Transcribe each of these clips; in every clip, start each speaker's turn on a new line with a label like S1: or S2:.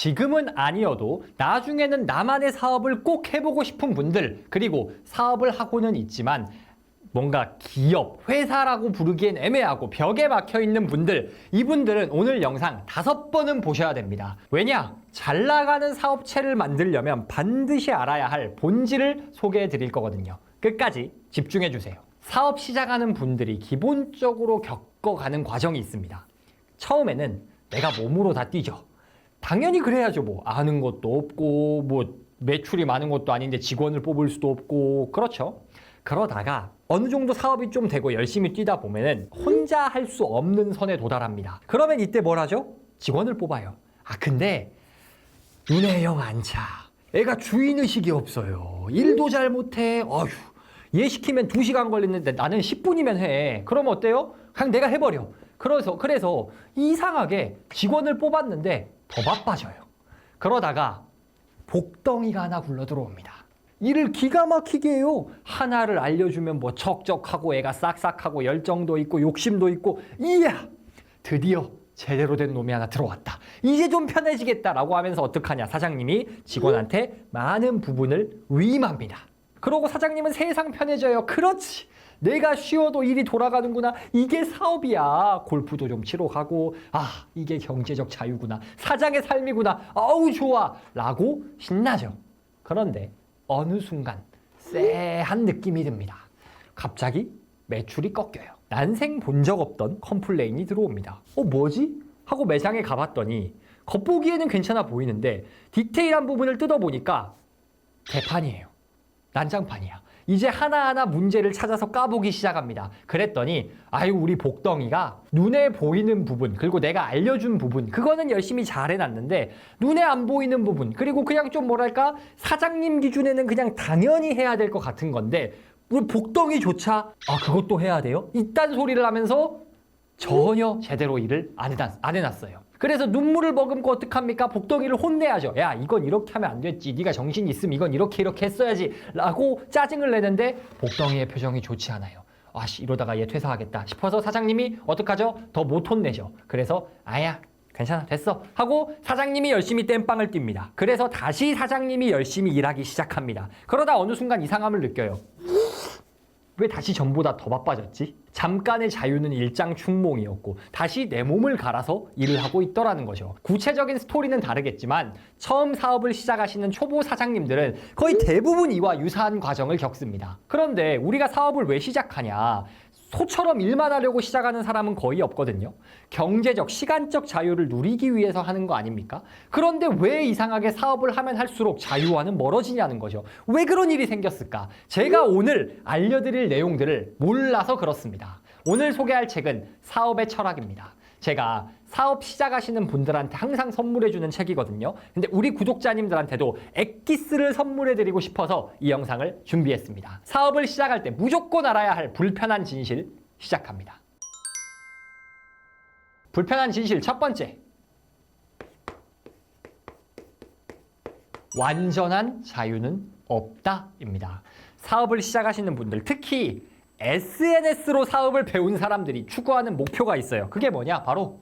S1: 지금은 아니어도 나중에는 나만의 사업을 꼭 해보고 싶은 분들, 그리고 사업을 하고는 있지만 뭔가 기업, 회사라고 부르기엔 애매하고 벽에 막혀 있는 분들, 이분들은 오늘 영상 다섯 번은 보셔야 됩니다. 왜냐? 잘 나가는 사업체를 만들려면 반드시 알아야 할 본질을 소개해 드릴 거거든요. 끝까지 집중해 주세요. 사업 시작하는 분들이 기본적으로 겪어가는 과정이 있습니다. 처음에는 내가 몸으로 다 뛰죠. 당연히 그래야죠. 뭐 아는 것도 없고 뭐 매출이 많은 것도 아닌데 직원을 뽑을 수도 없고 그렇죠. 그러다가 어느 정도 사업이 좀 되고 열심히 뛰다 보면은 혼자 할 수 없는 선에 도달합니다. 그러면 이때 뭘 하죠? 직원을 뽑아요. 아 근데 눈에 영 안 차. 애가 주인의식이 없어요. 일도 잘 못해. 어휴. 얘 시키면 2시간 걸리는데 나는 10분이면 해. 그러면 어때요? 그냥 내가 해버려. 그래서, 그래서 이상하게 직원을 뽑았는데 더 바빠져요. 그러다가 복덩이가 하나 굴러 들어옵니다. 일을 기가 막히게 해요. 하나를 알려주면 뭐 척척하고 애가 싹싹하고 열정도 있고 욕심도 있고 이야 드디어 제대로 된 놈이 하나 들어왔다. 이제 좀 편해지겠다라고 하면서 어떡하냐 사장님이 직원한테 많은 부분을 위임합니다. 그러고 사장님은 세상 편해져요. 그렇지. 내가 쉬어도 일이 돌아가는구나. 이게 사업이야. 골프도 좀 치러 가고, 아, 이게 경제적 자유구나. 사장의 삶이구나. 아우, 좋아. 라고 신나죠. 그런데 어느 순간 쎄한 느낌이 듭니다. 갑자기 매출이 꺾여요. 난생 본 적 없던 컴플레인이 들어옵니다. 어, 뭐지? 하고 매장에 가봤더니 겉보기에는 괜찮아 보이는데 디테일한 부분을 뜯어보니까 개판이에요. 난장판이야. 이제 하나하나 문제를 찾아서 까보기 시작합니다. 그랬더니 아유 우리 복덩이가 눈에 보이는 부분 그리고 내가 알려준 부분 그거는 열심히 잘 해놨는데 눈에 안 보이는 부분 그리고 그냥 좀 뭐랄까 사장님 기준에는 그냥 당연히 해야 될 것 같은 건데 우리 복덩이조차 아 그것도 해야 돼요? 이딴 소리를 하면서 전혀 제대로 일을 안, 해놨, 안 해놨어요. 그래서 눈물을 머금고 어떡합니까? 복덩이를 혼내야죠. 야 이건 이렇게 하면 안 됐지. 네가 정신 있으면 이건 이렇게 이렇게 했어야지. 라고 짜증을 내는데 복덩이의 표정이 좋지 않아요. 아씨 이러다가 얘 퇴사하겠다 싶어서 사장님이 어떡하죠? 더 못 혼내죠. 그래서 아야 괜찮아 됐어 하고 사장님이 열심히 땜빵을 띱니다. 그래서 다시 사장님이 열심히 일하기 시작합니다. 그러다 어느 순간 이상함을 느껴요. 왜 다시 전보다 더 바빠졌지? 잠깐의 자유는 일장 충몽이었고 다시 내 몸을 갈아서 일을 하고 있더라는 거죠. 구체적인 스토리는 다르겠지만 처음 사업을 시작하시는 초보 사장님들은 거의 대부분 이와 유사한 과정을 겪습니다. 그런데 우리가 사업을 왜 시작하냐? 소처럼 일만 하려고 시작하는 사람은 거의 없거든요. 경제적, 시간적 자유를 누리기 위해서 하는 거 아닙니까? 그런데 왜 이상하게 사업을 하면 할수록 자유와는 멀어지냐는 거죠. 왜 그런 일이 생겼을까? 제가 오늘 알려드릴 내용들을 몰라서 그렇습니다. 오늘 소개할 책은 사업의 철학입니다. 제가 사업 시작하시는 분들한테 항상 선물해주는 책이거든요. 근데 우리 구독자님들한테도 엑기스를 선물해드리고 싶어서 이 영상을 준비했습니다. 사업을 시작할 때 무조건 알아야 할 불편한 진실 시작합니다. 불편한 진실 첫 번째. 완전한 자유는 없다입니다. 사업을 시작하시는 분들, 특히 SNS로 사업을 배운 사람들이 추구하는 목표가 있어요. 그게 뭐냐? 바로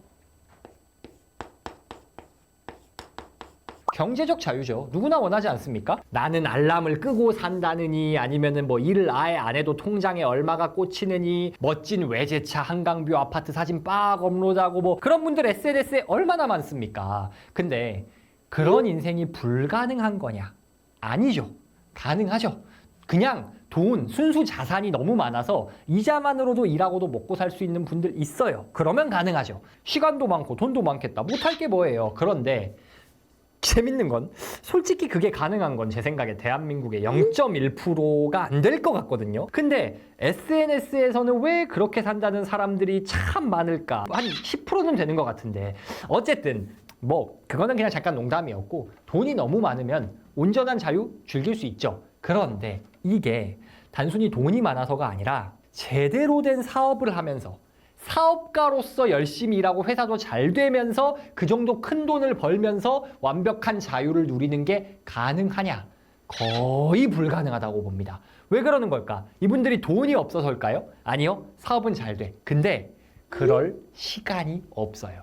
S1: 경제적 자유죠. 누구나 원하지 않습니까? 나는 알람을 끄고 산다느니 아니면은 뭐 일을 아예 안 해도 통장에 얼마가 꽂히느니 멋진 외제차 한강뷰 아파트 사진 빡 업로드하고 뭐 그런 분들 SNS에 얼마나 많습니까? 근데 그런 인생이 불가능한 거냐? 아니죠. 가능하죠. 그냥 돈, 순수 자산이 너무 많아서 이자만으로도 일하고도 먹고 살 수 있는 분들 있어요. 그러면 가능하죠. 시간도 많고 돈도 많겠다. 못할 게 뭐예요. 그런데 재밌는 건 솔직히 그게 가능한 건 제 생각에 대한민국의 0.1%가 안 될 것 같거든요. 근데 SNS에서는 왜 그렇게 산다는 사람들이 참 많을까? 한 10%는 되는 것 같은데 어쨌든 뭐 그거는 그냥 잠깐 농담이었고 돈이 너무 많으면 온전한 자유 즐길 수 있죠. 그런데 이게 단순히 돈이 많아서가 아니라 제대로 된 사업을 하면서 사업가로서 열심히 일하고 회사도 잘 되면서 그 정도 큰 돈을 벌면서 완벽한 자유를 누리는 게 가능하냐? 거의 불가능하다고 봅니다. 왜 그러는 걸까? 이분들이 돈이 없어서일까요? 아니요. 사업은 잘 돼. 근데 그럴 시간이 없어요.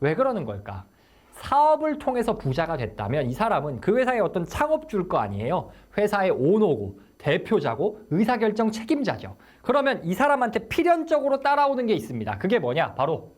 S1: 왜 그러는 걸까? 사업을 통해서 부자가 됐다면 이 사람은 그 회사의 어떤 창업주일 거 아니에요. 회사의 오너고 대표자고 의사결정 책임자죠. 그러면 이 사람한테 필연적으로 따라오는 게 있습니다. 그게 뭐냐? 바로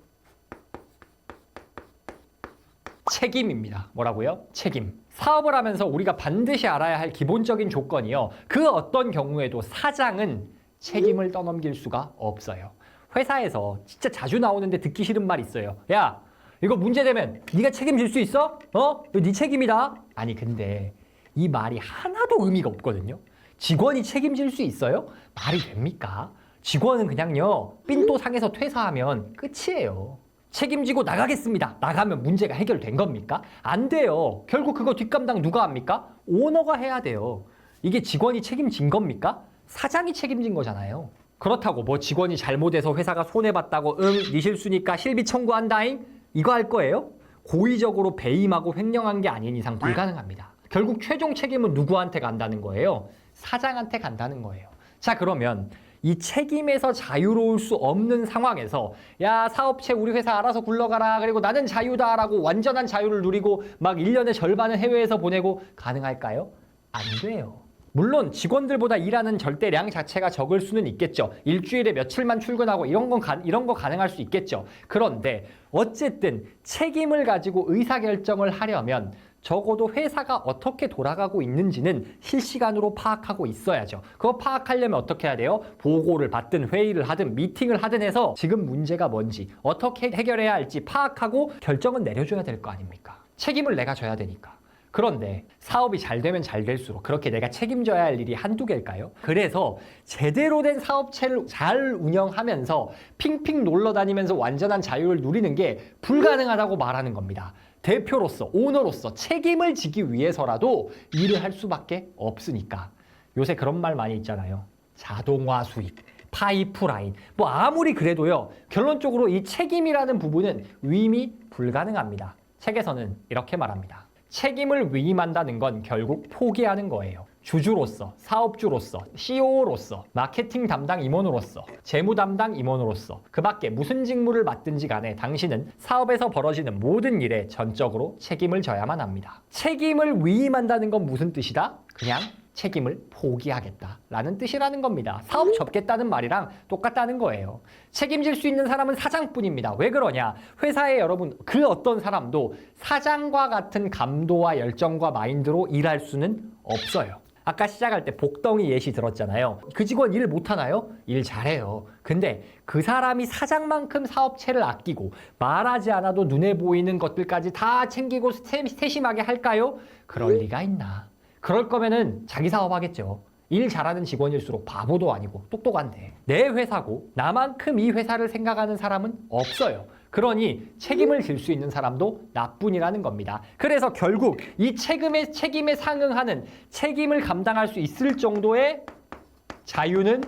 S1: 책임입니다. 뭐라고요? 책임. 사업을 하면서 우리가 반드시 알아야 할 기본적인 조건이요. 그 어떤 경우에도 사장은 책임을 떠넘길 수가 없어요. 회사에서 진짜 자주 나오는데 듣기 싫은 말 있어요. 야, 이거 문제되면 네가 책임질 수 있어? 어? 이거 네 책임이다. 아니 근데 이 말이 하나도 의미가 없거든요. 직원이 책임질 수 있어요? 말이 됩니까? 직원은 그냥요 삔또 상에서 퇴사하면 끝이에요. 책임지고 나가겠습니다. 나가면 문제가 해결된 겁니까? 안 돼요. 결국 그거 뒷감당 누가 합니까? 오너가 해야 돼요. 이게 직원이 책임진 겁니까? 사장이 책임진 거잖아요. 그렇다고 뭐 직원이 잘못해서 회사가 손해봤다고 응, 네 실수니까 실비 청구한다잉? 이거 할 거예요? 고의적으로 배임하고 횡령한 게 아닌 이상 불가능합니다. 결국 최종 책임은 누구한테 간다는 거예요? 사장한테 간다는 거예요. 자, 그러면 이 책임에서 자유로울 수 없는 상황에서 야, 사업체 우리 회사 알아서 굴러가라. 그리고 나는 자유다 라고 완전한 자유를 누리고 막 1년의 절반은 해외에서 보내고 가능할까요? 안 돼요. 물론 직원들보다 일하는 절대량 자체가 적을 수는 있겠죠. 일주일에 며칠만 출근하고 이런 건 가, 이런 거 가능할 수 있겠죠. 그런데 어쨌든 책임을 가지고 의사 결정을 하려면 적어도 회사가 어떻게 돌아가고 있는지는 실시간으로 파악하고 있어야죠. 그거 파악하려면 어떻게 해야 돼요? 보고를 받든 회의를 하든 미팅을 하든 해서 지금 문제가 뭔지 어떻게 해결해야 할지 파악하고 결정은 내려줘야 될 거 아닙니까? 책임을 내가 져야 되니까. 그런데 사업이 잘 되면 잘 될수록 그렇게 내가 책임져야 할 일이 한두 개일까요? 그래서 제대로 된 사업체를 잘 운영하면서 핑핑 놀러 다니면서 완전한 자유를 누리는 게 불가능하다고 말하는 겁니다. 대표로서, 오너로서 책임을 지기 위해서라도 일을 할 수밖에 없으니까. 요새 그런 말 많이 있잖아요. 자동화 수입. 파이프라인. 뭐 아무리 그래도요. 결론적으로 이 책임이라는 부분은 위임이 불가능합니다. 책에서는 이렇게 말합니다. 책임을 위임한다는 건 결국 포기하는 거예요. 주주로서, 사업주로서, CEO로서, 마케팅 담당 임원으로서, 재무 담당 임원으로서, 그 밖에 무슨 직무를 맡든지 간에 당신은 사업에서 벌어지는 모든 일에 전적으로 책임을 져야만 합니다. 책임을 위임한다는 건 무슨 뜻이다? 그냥 책임을 포기하겠다라는 뜻이라는 겁니다. 사업 접겠다는 말이랑 똑같다는 거예요. 책임질 수 있는 사람은 사장뿐입니다. 왜 그러냐? 회사에 여러분 그 어떤 사람도 사장과 같은 감도와 열정과 마인드로 일할 수는 없어요. 아까 시작할 때 복덩이 예시 들었잖아요. 그 직원 일 못하나요? 일 잘해요. 근데 그 사람이 사장만큼 사업체를 아끼고 말하지 않아도 눈에 보이는 것들까지 다 챙기고 세- 세심하게 할까요? 그럴 리가 있나? 그럴 거면은 자기 사업 하겠죠. 일 잘하는 직원일수록 바보도 아니고 똑똑한데 내 회사고 나만큼 이 회사를 생각하는 사람은 없어요. 그러니 책임을 질 수 있는 사람도 나뿐이라는 겁니다. 그래서 결국 이 책임에 책임에 상응하는 책임을 감당할 수 있을 정도의 자유는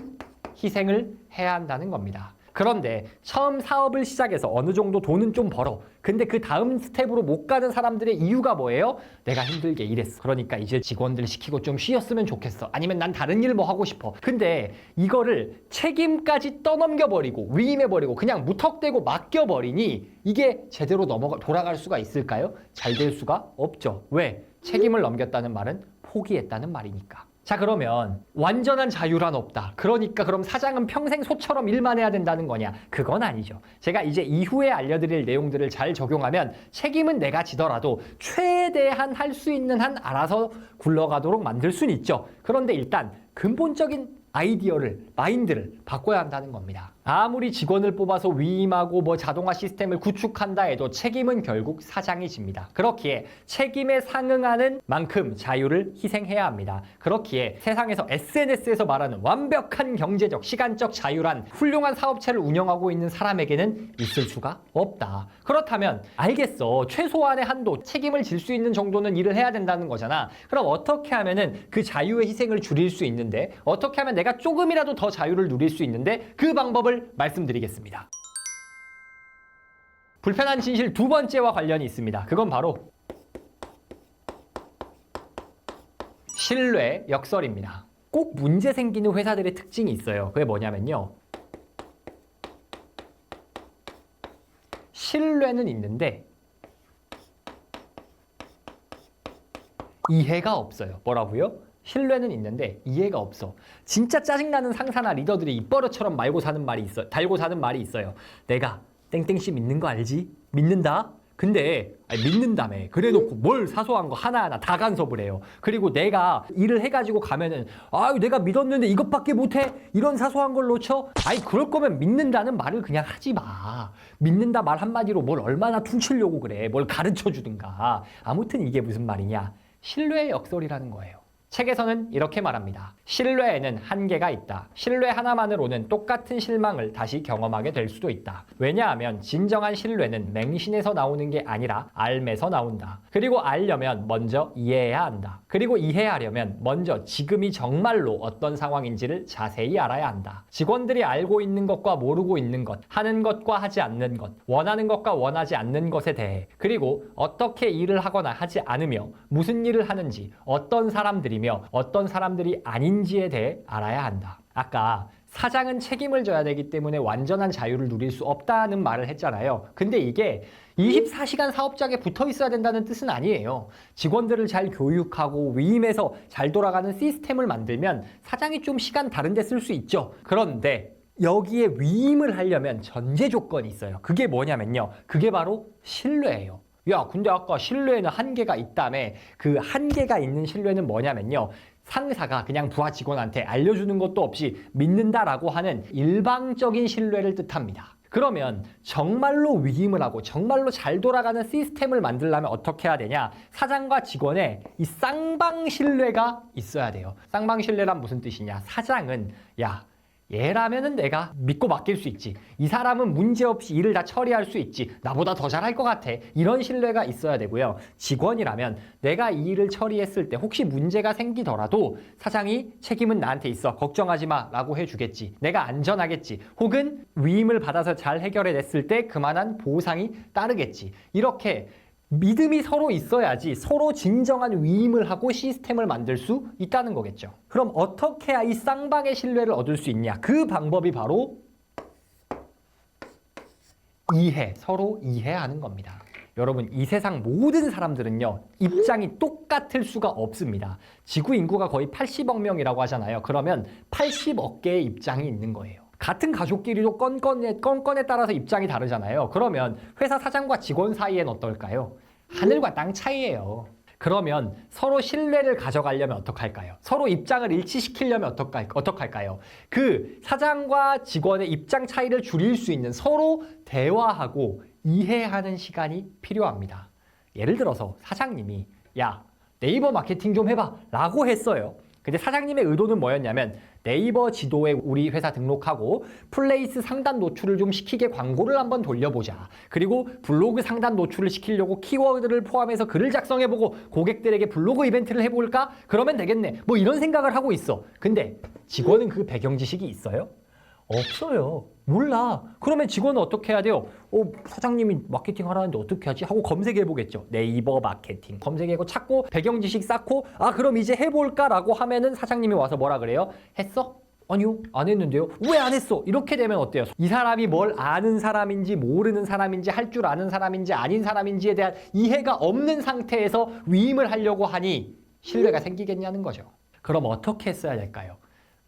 S1: 희생을 해야 한다는 겁니다. 그런데 처음 사업을 시작해서 어느 정도 돈은 좀 벌어. 근데 그 다음 스텝으로 못 가는 사람들의 이유가 뭐예요? 내가 힘들게 일했어. 그러니까 이제 직원들 시키고 좀 쉬었으면 좋겠어. 아니면 난 다른 일 뭐 하고 싶어. 근데 이거를 책임까지 떠넘겨버리고 위임해버리고 그냥 무턱대고 맡겨버리니 이게 제대로 넘어가 돌아갈 수가 있을까요? 잘 될 수가 없죠. 왜? 책임을 넘겼다는 말은 포기했다는 말이니까. 자 그러면 완전한 자유란 없다. 그러니까 그럼 사장은 평생 소처럼 일만 해야 된다는 거냐? 그건 아니죠. 제가 이제 이후에 알려드릴 내용들을 잘 적용하면 책임은 내가 지더라도 최대한 할 수 있는 한 알아서 굴러가도록 만들 수는 있죠. 그런데 일단 근본적인 아이디어를, 마인드를 바꿔야 한다는 겁니다. 아무리 직원을 뽑아서 위임하고 뭐 자동화 시스템을 구축한다 해도 책임은 결국 사장이 집니다. 그렇기에 책임에 상응하는 만큼 자유를 희생해야 합니다. 그렇기에 세상에서 SNS에서 말하는 완벽한 경제적, 시간적 자유란 훌륭한 사업체를 운영하고 있는 사람에게는 있을 수가 없다. 그렇다면 알겠어. 최소한의 한도, 책임을 질 수 있는 정도는 일을 해야 된다는 거잖아. 그럼 어떻게 하면은 그 자유의 희생을 줄일 수 있는데 어떻게 하면 내가 조금이라도 더 자유를 누릴 수 있는데 그 방법을 말씀드리겠습니다. 불편한 진실 두 번째와 관련이 있습니다. 그건 바로 신뢰 역설입니다. 꼭 문제 생기는 회사들의 특징이 있어요. 그게 뭐냐면요. 신뢰는 있는데 이해가 없어요. 뭐라고요? 신뢰는 있는데 이해가 없어. 진짜 짜증나는 상사나 리더들이 입버릇처럼 말고 사는 말이 있어. 달고 사는 말이 있어요. 내가 땡땡씨 믿는 거 알지? 믿는다? 근데 믿는다며. 그래놓고 뭘 사소한 거 하나하나 다 간섭을 해요. 그리고 내가 일을 해가지고 가면은 아유 내가 믿었는데 이것밖에 못해 이런 사소한 걸 놓쳐? 아니 그럴 거면 믿는다는 말을 그냥 하지 마. 믿는다 말 한마디로 뭘 얼마나 퉁치려고 그래. 뭘 가르쳐 주든가. 아무튼 이게 무슨 말이냐? 신뢰의 역설이라는 거예요. 책에서는 이렇게 말합니다. 신뢰에는 한계가 있다. 신뢰 하나만으로는 똑같은 실망을 다시 경험하게 될 수도 있다. 왜냐하면 진정한 신뢰는 맹신에서 나오는 게 아니라 알매서 나온다. 그리고 알려면 먼저 이해해야 한다. 그리고 이해하려면 먼저 지금이 정말로 어떤 상황인지를 자세히 알아야 한다. 직원들이 알고 있는 것과 모르고 있는 것, 하는 것과 하지 않는 것, 원하는 것과 원하지 않는 것에 대해, 그리고 어떻게 일을 하거나 하지 않으며 무슨 일을 하는지, 어떤 사람들이며 어떤 사람들이 아닌지에 대해 알아야 한다. 아까 사장은 책임을 져야 되기 때문에 완전한 자유를 누릴 수 없다는 말을 했잖아요. 근데 이게 24시간 사업장에 붙어 있어야 된다는 뜻은 아니에요. 직원들을 잘 교육하고 위임해서 잘 돌아가는 시스템을 만들면 사장이 좀 시간 다른 데 쓸 수 있죠. 그런데 여기에 위임을 하려면 전제 조건이 있어요. 그게 뭐냐면요. 그게 바로 신뢰예요. 야, 근데 아까 신뢰에는 한계가 있다며 그 한계가 있는 신뢰는 뭐냐면요. 상사가 그냥 부하 직원한테 알려주는 것도 없이 믿는다라고 하는 일방적인 신뢰를 뜻합니다. 그러면 정말로 위임을 하고 정말로 잘 돌아가는 시스템을 만들려면 어떻게 해야 되냐? 사장과 직원의 이 쌍방 신뢰가 있어야 돼요. 쌍방 신뢰란 무슨 뜻이냐? 사장은 야, 얘라면은 내가 믿고 맡길 수 있지. 이 사람은 문제없이 일을 다 처리할 수 있지. 나보다 더 잘할 것 같아. 이런 신뢰가 있어야 되고요. 직원이라면 내가 이 일을 처리했을 때 혹시 문제가 생기더라도 사장이 책임은 나한테 있어. 걱정하지 마. 라고 해주겠지. 내가 안전하겠지. 혹은 위임을 받아서 잘 해결해 냈을 때 그만한 보상이 따르겠지. 이렇게 믿음이 서로 있어야지 서로 진정한 위임을 하고 시스템을 만들 수 있다는 거겠죠. 그럼 어떻게 이 쌍방의 신뢰를 얻을 수 있냐? 그 방법이 바로 이해, 서로 이해하는 겁니다. 여러분, 이 세상 모든 사람들은요, 입장이 똑같을 수가 없습니다. 지구 인구가 거의 80억 명이라고 하잖아요. 그러면 80억 개의 입장이 있는 거예요. 같은 가족끼리도 건건에, 건건에 따라서 입장이 다르잖아요. 그러면 회사 사장과 직원 사이엔 어떨까요? 하늘과 땅 차이예요. 그러면 서로 신뢰를 가져가려면 어떡할까요? 서로 입장을 일치시키려면 어떡할, 어떡할까요? 그 사장과 직원의 입장 차이를 줄일 수 있는 서로 대화하고 이해하는 시간이 필요합니다. 예를 들어서 사장님이 야 네이버 마케팅 좀 해봐 라고 했어요. 근데 사장님의 의도는 뭐였냐면 네이버 지도에 우리 회사 등록하고 플레이스 상단 노출을 좀 시키게 광고를 한번 돌려보자. 그리고 블로그 상단 노출을 시키려고 키워드를 포함해서 글을 작성해보고 고객들에게 블로그 이벤트를 해볼까? 그러면 되겠네. 뭐 이런 생각을 하고 있어. 근데 직원은 그 배경 지식이 있어요? 없어요. 몰라. 그러면 직원은 어떻게 해야 돼요? 어, 사장님이 마케팅 하라는데 어떻게 하지? 하고 검색해 보겠죠. 네이버 마케팅. 검색하고 찾고 배경 지식 쌓고 아, 그럼 이제 해 볼까라고 하면은 사장님이 와서 뭐라 그래요? 했어? 아니요, 안 했는데요. 왜 안 했어? 이렇게 되면 어때요? 이 사람이 뭘 아는 사람인지 모르는 사람인지 할 줄 아는 사람인지 아닌 사람인지에 대한 이해가 없는 상태에서 위임을 하려고 하니 신뢰가 생기겠냐는 거죠. 그럼 어떻게 했어야 될까요?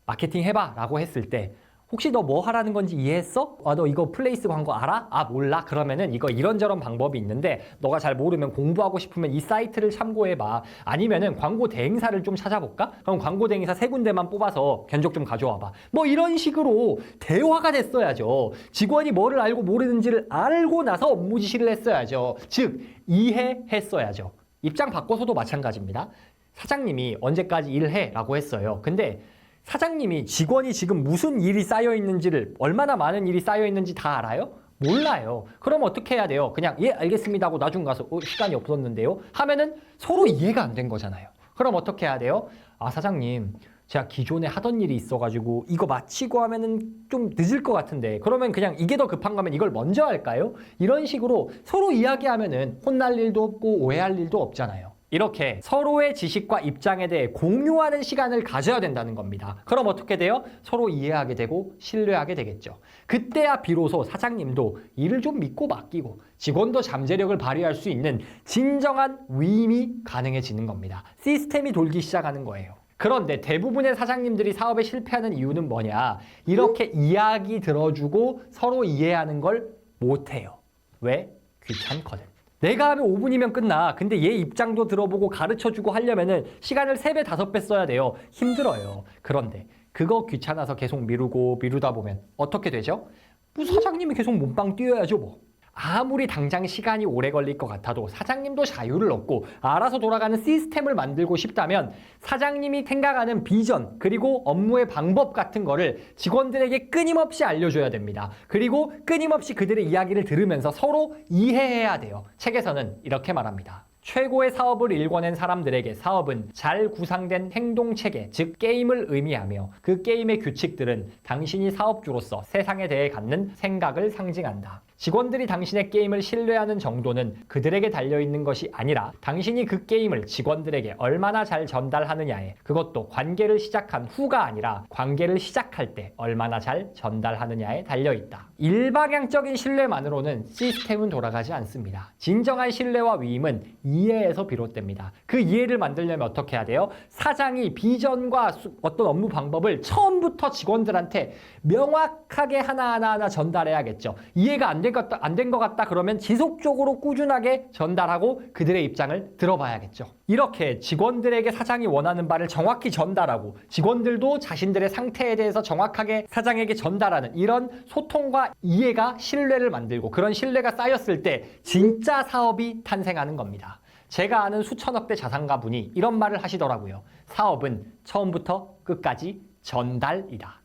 S1: 마케팅 해봐 라고 했을 때 혹시 너 뭐 하라는 건지 이해했어? 아, 너 이거 플레이스 광고 알아? 아, 몰라? 그러면은 이거 이런저런 방법이 있는데 너가 잘 모르면 공부하고 싶으면 이 사이트를 참고해봐. 아니면은 광고 대행사를 좀 찾아볼까? 그럼 광고 대행사 세 군데만 뽑아서 견적 좀 가져와봐. 뭐 이런 식으로 대화가 됐어야죠. 직원이 뭐를 알고 모르는지를 알고 나서 업무 지시를 했어야죠. 즉, 이해했어야죠. 입장 바꿔서도 마찬가지입니다. 사장님이 언제까지 일해? 라고 했어요. 근데 사장님이 직원이 지금 무슨 일이 쌓여 있는지를 얼마나 많은 일이 쌓여 있는지 다 알아요? 몰라요. 그럼 어떻게 해야 돼요? 그냥 예 알겠습니다 하고 나중 가서 어, 시간이 없었는데요. 하면은 서로 이해가 안 된 거잖아요. 그럼 어떻게 해야 돼요? 아 사장님 제가 기존에 하던 일이 있어가지고 이거 마치고 하면은 좀 늦을 것 같은데 그러면 그냥 이게 더 급한 거면 이걸 먼저 할까요? 이런 식으로 서로 이야기하면은 혼날 일도 없고 오해할 일도 없잖아요. 이렇게 서로의 지식과 입장에 대해 공유하는 시간을 가져야 된다는 겁니다. 그럼 어떻게 돼요? 서로 이해하게 되고 신뢰하게 되겠죠. 그때야 비로소 사장님도 일을 좀 믿고 맡기고 직원도 잠재력을 발휘할 수 있는 진정한 위임이 가능해지는 겁니다. 시스템이 돌기 시작하는 거예요. 그런데 대부분의 사장님들이 사업에 실패하는 이유는 뭐냐? 이렇게 이야기 들어주고 서로 이해하는 걸 못해요. 왜? 귀찮거든. 내가 하면 5분이면 끝나. 근데 얘 입장도 들어보고 가르쳐주고 하려면은 시간을 3배, 5배 써야 돼요. 힘들어요. 그런데 그거 귀찮아서 계속 미루고 미루다 보면 어떻게 되죠? 뭐 사장님이 계속 몸빵 뛰어야죠, 뭐. 아무리 당장 시간이 오래 걸릴 것 같아도 사장님도 자유를 얻고 알아서 돌아가는 시스템을 만들고 싶다면 사장님이 생각하는 비전 그리고 업무의 방법 같은 거를 직원들에게 끊임없이 알려줘야 됩니다. 그리고 끊임없이 그들의 이야기를 들으면서 서로 이해해야 돼요. 책에서는 이렇게 말합니다. 최고의 사업을 일궈낸 사람들에게 사업은 잘 구상된 행동 체계, 즉 게임을 의미하며 그 게임의 규칙들은 당신이 사업주로서 세상에 대해 갖는 생각을 상징한다. 직원들이 당신의 게임을 신뢰하는 정도는 그들에게 달려있는 것이 아니라 당신이 그 게임을 직원들에게 얼마나 잘 전달하느냐에 그것도 관계를 시작한 후가 아니라 관계를 시작할 때 얼마나 잘 전달하느냐에 달려있다. 일방향적인 신뢰만으로는 시스템은 돌아가지 않습니다. 진정한 신뢰와 위임은 이해에서 비롯됩니다. 그 이해를 만들려면 어떻게 해야 돼요? 사장이 비전과 수- 어떤 업무 방법을 처음부터 직원들한테 명확하게 하나하나 하나 전달해야겠죠. 이해가 안된 것 안 된 것 같다 그러면 지속적으로 꾸준하게 전달하고 그들의 입장을 들어봐야겠죠. 이렇게 직원들에게 사장이 원하는 바를 정확히 전달하고 직원들도 자신들의 상태에 대해서 정확하게 사장에게 전달하는 이런 소통과 이해가 신뢰를 만들고 그런 신뢰가 쌓였을 때 진짜 사업이 탄생하는 겁니다. 제가 아는 수천억 대 자산가 분이 이런 말을 하시더라고요. 사업은 처음부터 끝까지 전달이다.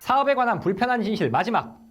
S1: 사업에 관한 불편한 진실 마지막.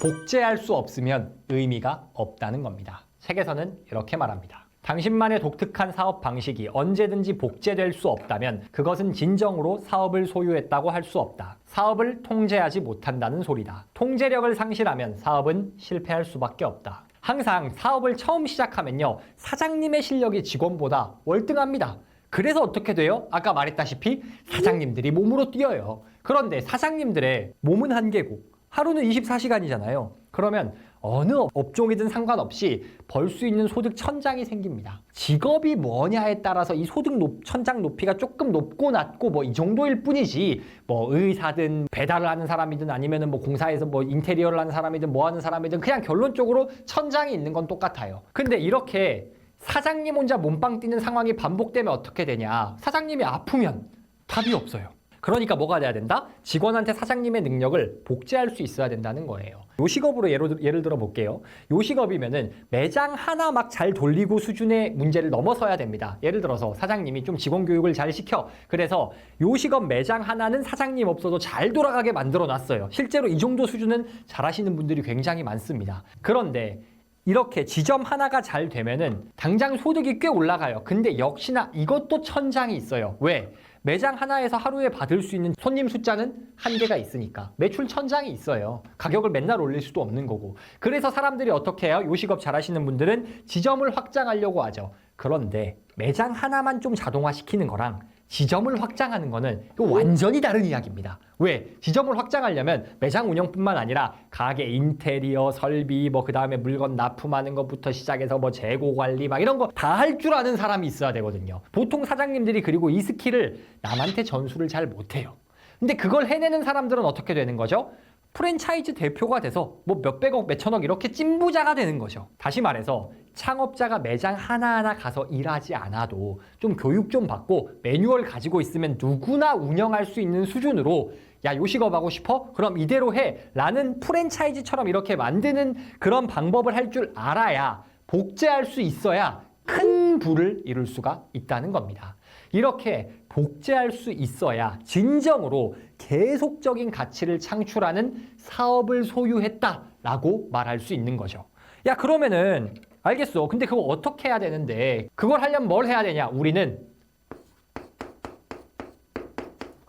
S1: 복제할 수 없으면 의미가 없다는 겁니다. 책에서는 이렇게 말합니다. 당신만의 독특한 사업 방식이 언제든지 복제될 수 없다면 그것은 진정으로 사업을 소유했다고 할 수 없다. 사업을 통제하지 못한다는 소리다. 통제력을 상실하면 사업은 실패할 수밖에 없다. 항상 사업을 처음 시작하면요. 사장님의 실력이 직원보다 월등합니다. 그래서 어떻게 돼요? 아까 말했다시피 사장님들이 몸으로 뛰어요. 그런데 사장님들의 몸은 한계고 하루는 24시간이잖아요. 그러면 어느 업- 업종이든 상관없이 벌 수 있는 소득 천장이 생깁니다. 직업이 뭐냐에 따라서 이 소득 높- 천장 높이가 조금 높고 낮고 뭐 이 정도일 뿐이지 뭐 의사든 배달을 하는 사람이든 아니면은 뭐 공사에서 뭐 인테리어를 하는 사람이든 뭐 하는 사람이든 그냥 결론적으로 천장이 있는 건 똑같아요. 근데 이렇게 사장님 혼자 몸빵 뛰는 상황이 반복되면 어떻게 되냐? 사장님이 아프면 답이 없어요. 그러니까 뭐가 돼야 된다? 직원한테 사장님의 능력을 복제할 수 있어야 된다는 거예요. 요식업으로 예를, 예를 들어 볼게요. 요식업이면은 매장 하나 막 잘 돌리고 수준의 문제를 넘어서야 됩니다. 예를 들어서 사장님이 좀 직원 교육을 잘 시켜. 그래서 요식업 매장 하나는 사장님 없어도 잘 돌아가게 만들어 놨어요. 실제로 이 정도 수준은 잘 하시는 분들이 굉장히 많습니다. 그런데 이렇게 지점 하나가 잘 되면은 당장 소득이 꽤 올라가요. 근데 역시나 이것도 천장이 있어요. 왜? 매장 하나에서 하루에 받을 수 있는 손님 숫자는 한계가 있으니까 매출 천장이 있어요. 가격을 맨날 올릴 수도 없는 거고. 그래서 사람들이 어떻게 해요? 요식업 잘하시는 분들은 지점을 확장하려고 하죠. 그런데 매장 하나만 좀 자동화시키는 거랑 지점을 확장하는 거는 완전히 다른 이야기입니다. 왜? 지점을 확장하려면 매장 운영뿐만 아니라 가게 인테리어, 설비, 뭐 그 다음에 물건 납품하는 것부터 시작해서 뭐 재고 관리 막 이런 거 다 할 줄 아는 사람이 있어야 되거든요. 보통 사장님들이 그리고 이 스킬을 남한테 전수를 잘 못해요. 근데 그걸 해내는 사람들은 어떻게 되는 거죠? 프랜차이즈 대표가 돼서 뭐 몇백억, 몇천억 이렇게 찐부자가 되는 거죠. 다시 말해서 창업자가 매장 하나하나 가서 일하지 않아도 좀 교육 좀 받고 매뉴얼 가지고 있으면 누구나 운영할 수 있는 수준으로 야 요식업 하고 싶어? 그럼 이대로 해 라는 프랜차이즈처럼 이렇게 만드는 그런 방법을 할 줄 알아야 복제할 수 있어야 큰 부를 이룰 수가 있다는 겁니다. 이렇게 복제할 수 있어야 진정으로 계속적인 가치를 창출하는 사업을 소유했다라고 말할 수 있는 거죠. 야, 그러면은 알겠어. 근데 그거 어떻게 해야 되는데 그걸 하려면 뭘 해야 되냐? 우리는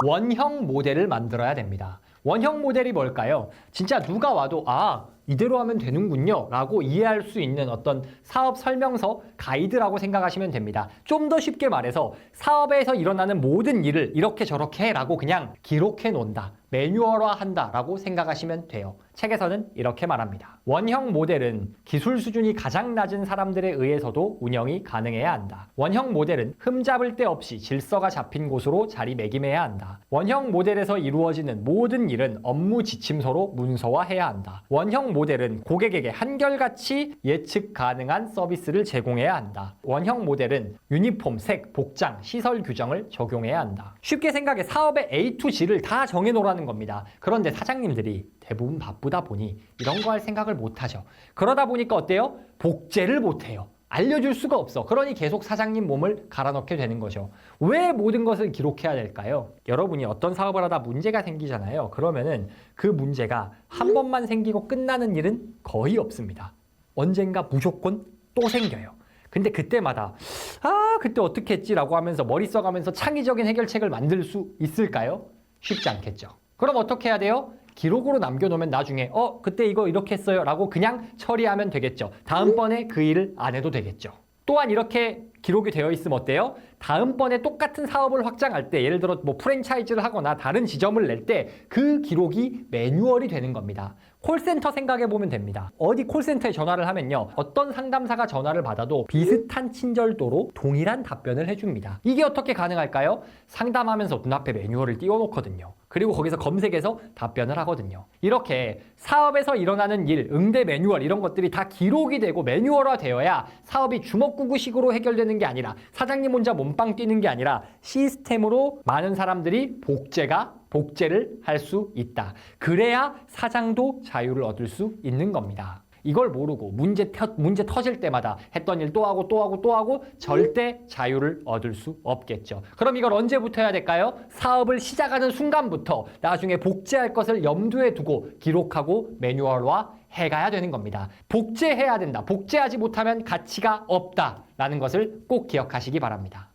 S1: 원형 모델을 만들어야 됩니다. 원형 모델이 뭘까요? 진짜 누가 와도 아 이대로 하면 되는군요 라고 이해할 수 있는 어떤 사업 설명서 가이드라고 생각하시면 됩니다. 좀 더 쉽게 말해서 사업에서 일어나는 모든 일을 이렇게 저렇게 해라고 그냥 기록해 놓는다. 매뉴얼화 한다 라고 생각하시면 돼요. 책에서는 이렇게 말합니다. 원형 모델은 기술 수준이 가장 낮은 사람들에 의해서도 운영이 가능해야 한다. 원형 모델은 흠잡을 데 없이 질서가 잡힌 곳으로 자리매김해야 한다. 원형 모델에서 이루어지는 모든 일은 업무 지침서로 문서화해야 한다. 원형 모델은 고객에게 한결같이 예측 가능한 서비스를 제공해야 한다. 원형 모델은 유니폼, 색, 복장, 시설 규정을 적용해야 한다. 쉽게 생각해 사업의 A to G를 다 정해놓으라는 겁니다. 그런데 사장님들이 대부분 바쁘다 보니 이런 거 할 생각을 못하죠. 그러다 보니까 어때요? 복제를 못 해요. 알려줄 수가 없어. 그러니 계속 사장님 몸을 갈아넣게 되는 거죠. 왜 모든 것을 기록해야 될까요? 여러분이 어떤 사업을 하다 문제가 생기잖아요. 그러면은 그 문제가 한 번만 생기고 끝나는 일은 거의 없습니다. 언젠가 무조건 또 생겨요. 근데 그때마다 아 그때 어떻게 했지라고 하면서 머리 써가면서 창의적인 해결책을 만들 수 있을까요? 쉽지 않겠죠. 그럼 어떻게 해야 돼요? 기록으로 남겨놓으면 나중에 어 그때 이거 이렇게 했어요 라고 그냥 처리하면 되겠죠. 다음번에 그 일을 안 해도 되겠죠. 또한 이렇게 기록이 되어 있으면 어때요? 다음번에 똑같은 사업을 확장할 때 예를 들어 뭐 프랜차이즈를 하거나 다른 지점을 낼 때 그 기록이 매뉴얼이 되는 겁니다. 콜센터 생각해 보면 됩니다. 어디 콜센터에 전화를 하면요. 어떤 상담사가 전화를 받아도 비슷한 친절도로 동일한 답변을 해줍니다. 이게 어떻게 가능할까요? 상담하면서 눈앞에 매뉴얼을 띄워놓거든요. 그리고 거기서 검색해서 답변을 하거든요. 이렇게 사업에서 일어나는 일, 응대 매뉴얼 이런 것들이 다 기록이 되고 매뉴얼화 되어야 사업이 주먹구구식으로 해결되는 게 아니라 사장님 혼자 몸빵 뛰는 게 아니라 시스템으로 많은 사람들이 복제가 복제를 할 수 있다. 그래야 사장도 자유를 얻을 수 있는 겁니다. 이걸 모르고 문제, 터, 문제 터질 때마다 했던 일 또 하고 또 하고 또 하고 절대 자유를 얻을 수 없겠죠. 그럼 이걸 언제부터 해야 될까요? 사업을 시작하는 순간부터 나중에 복제할 것을 염두에 두고 기록하고 매뉴얼화 해가야 되는 겁니다. 복제해야 된다. 복제하지 못하면 가치가 없다 라는 것을 꼭 기억하시기 바랍니다.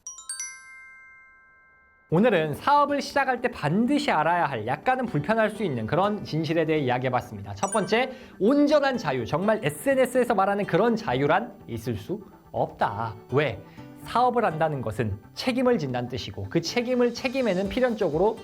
S1: 오늘은 사업을 시작할 때 반드시 알아야 할 약간은 불편할 수 있는 그런 진실에 대해 이야기해봤습니다. 첫 번째, 온전한 자유. 정말 SNS에서 말하는 그런 자유란 있을 수 없다. 왜? 사업을 한다는 것은 책임을 진다는 뜻이고 그 책임을 책임에는 필연적으로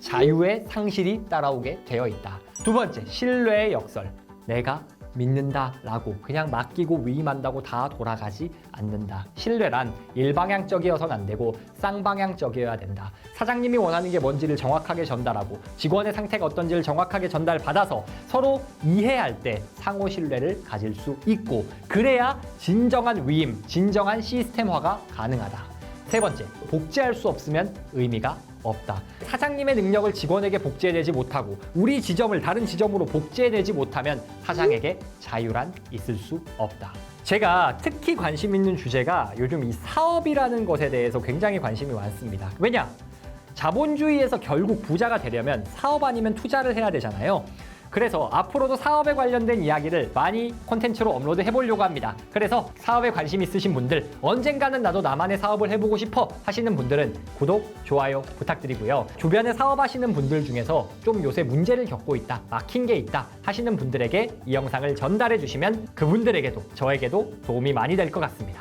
S1: 자유의 상실이 따라오게 되어 있다. 두 번째, 신뢰의 역설. 내가 믿는다라고 그냥 맡기고 위임한다고 다 돌아가지 않는다. 신뢰란 일방향적이어선 안 되고 쌍방향적이어야 된다. 사장님이 원하는 게 뭔지를 정확하게 전달하고 직원의 상태가 어떤지를 정확하게 전달받아서 서로 이해할 때 상호 신뢰를 가질 수 있고 그래야 진정한 위임, 진정한 시스템화가 가능하다. 세 번째, 복제할 수 없으면 의미가 없다. 사장님의 능력을 직원에게 복제해내지 못하고 우리 지점을 다른 지점으로 복제해내지 못하면 사장에게 자유란 있을 수 없다. 제가 특히 관심 있는 주제가 요즘 이 사업이라는 것에 대해서 굉장히 관심이 많습니다. 왜냐? 자본주의에서 결국 부자가 되려면 사업 아니면 투자를 해야 되잖아요. 그래서 앞으로도 사업에 관련된 이야기를 많이 콘텐츠로 업로드 해보려고 합니다. 그래서 사업에 관심 있으신 분들, 언젠가는 나도 나만의 사업을 해보고 싶어 하시는 분들은 구독, 좋아요 부탁드리고요. 주변에 사업하시는 분들 중에서 좀 요새 문제를 겪고 있다, 막힌 게 있다 하시는 분들에게 이 영상을 전달해 주시면 그분들에게도 저에게도 도움이 많이 될 것 같습니다.